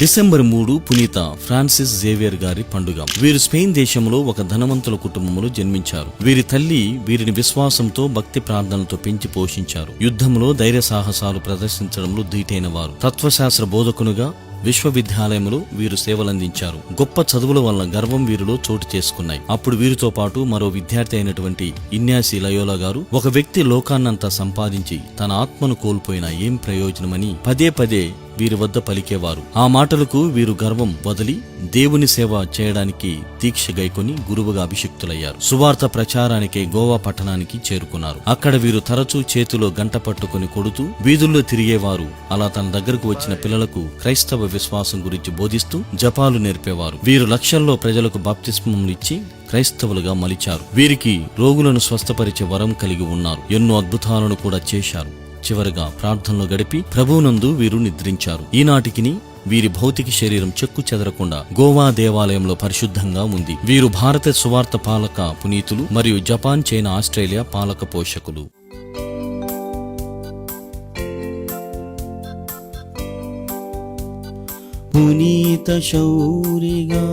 December మూడు పునీత Francis Xavier గారి పండుగ. వీరు స్పెయిన్ దేశంలో ఒక ధనవంతుల కుటుంబంలో జన్మించారు. వీరి తల్లి వీరిని విశ్వాసంతో భక్తి ప్రార్థనలతో పెంచి పోషించారు. యుద్ధంలో ధైర్య సాహసాలు ప్రదర్శించడంలో ధీటైన వారు. తత్వశాస్త్ర బోధకునుగా విశ్వవిద్యాలయంలో వీరు సేవలందించారు. గొప్ప చదువుల వల్ల గర్వం వీరిలో చోటు చేసుకున్నాయి. అప్పుడు వీరితో పాటు మరో విద్యార్థి అయినటువంటి ఇన్యాసి లయోలా గారు ఒక వ్యక్తి లోకాన్నంతా సంపాదించి తన ఆత్మను కోల్పోయినా ఏం ప్రయోజనమని పదే పదే వీరి వద్ద పలికేవారు. ఆ మాటలకు వీరు గర్వం వదిలి దేవుని సేవ చేయడానికి దీక్ష గైకొని గురువుగా అభిషిక్తులయ్యారు. సువార్త ప్రచారానికి గోవా పట్టణానికి చేరుకున్నారు. అక్కడ వీరు తరచూ చేతిలో గంట పట్టుకుని కొడుతూ వీధుల్లో తిరిగేవారు. అలా తన దగ్గరకు వచ్చిన పిల్లలకు క్రైస్తవ విశ్వాసం గురించి బోధిస్తూ జపాలు నేర్పేవారు. వీరు లక్షల్లో ప్రజలకు బాప్తిస్మములు ఇచ్చి క్రైస్తవులుగా మలిచారు. వీరికి రోగులను స్వస్థపరిచే వరం కలిగి ఉన్నారు. ఎన్నో అద్భుతాలను కూడా చేశారు. చివరగా ప్రార్థనలో గడిపి ప్రభువునందు వీరు నిద్రించారు. ఈనాటికిని వీరి భౌతిక శరీరం చెక్కు చెదరకుండా గోవా దేవాలయంలో పరిశుద్ధంగా ఉంది. వీరు భారత సువార్త పాలక పునీతులు మరియు జపాన్ చైనా ఆస్ట్రేలియా పాలక పోషకులు. పునీత శౌరిగా